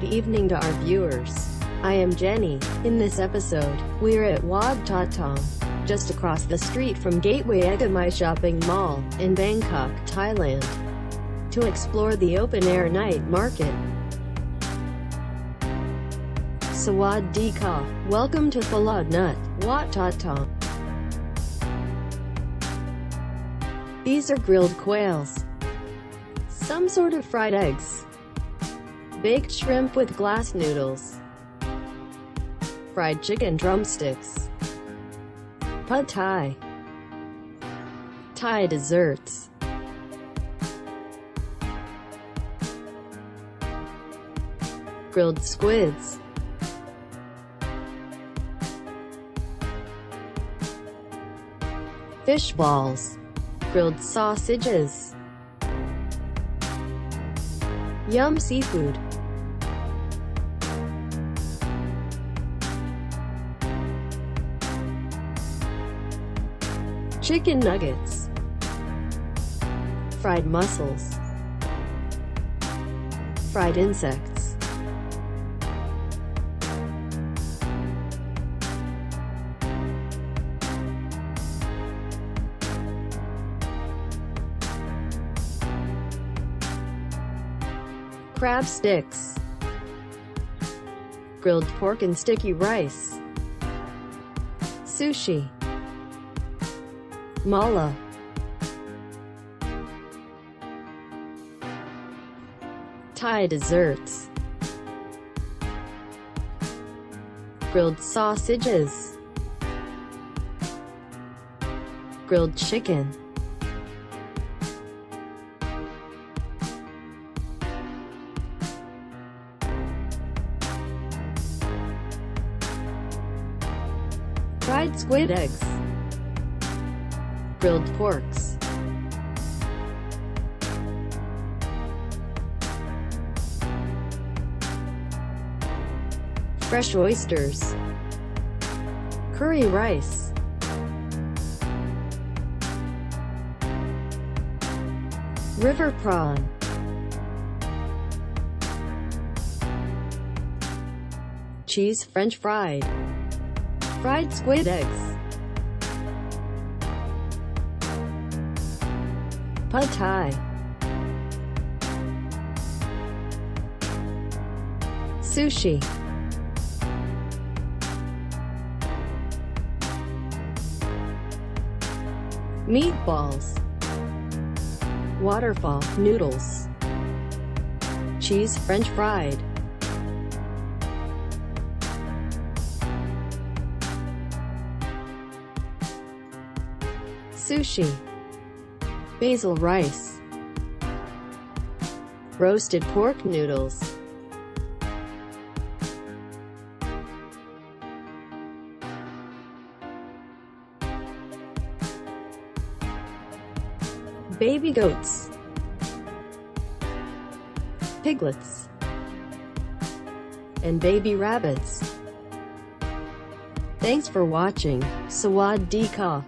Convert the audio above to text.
good evening to our viewers. I am Jenny. In this episode, we're at Wat Tat Tong, just across the street from Gateway Egamai Shopping Mall, in Bangkok, Thailand, to explore the open-air night market. Sawad Ka. Welcome to Falad Nut, Wat Tong. These are grilled quails. Some sort of fried eggs. Baked shrimp with glass noodles. Fried chicken drumsticks. Pad Thai. Thai desserts. Grilled squids. Fish balls. Grilled sausages. Yum seafood. Chicken nuggets. Fried mussels. Fried insects. Crab sticks. Grilled pork and sticky rice. Sushi. Mala. Thai desserts. Grilled sausages. Grilled chicken. Fried squid eggs. Grilled porks. Fresh oysters. Curry rice. River prawn. Cheese french fried. Fried squid eggs. Pad Thai. Sushi. Meatballs. Waterfall noodles. Cheese french fried. Sushi. Basil rice. Roasted pork noodles. Baby goats. Piglets. And baby rabbits. Thanks for watching. Sawad Ka.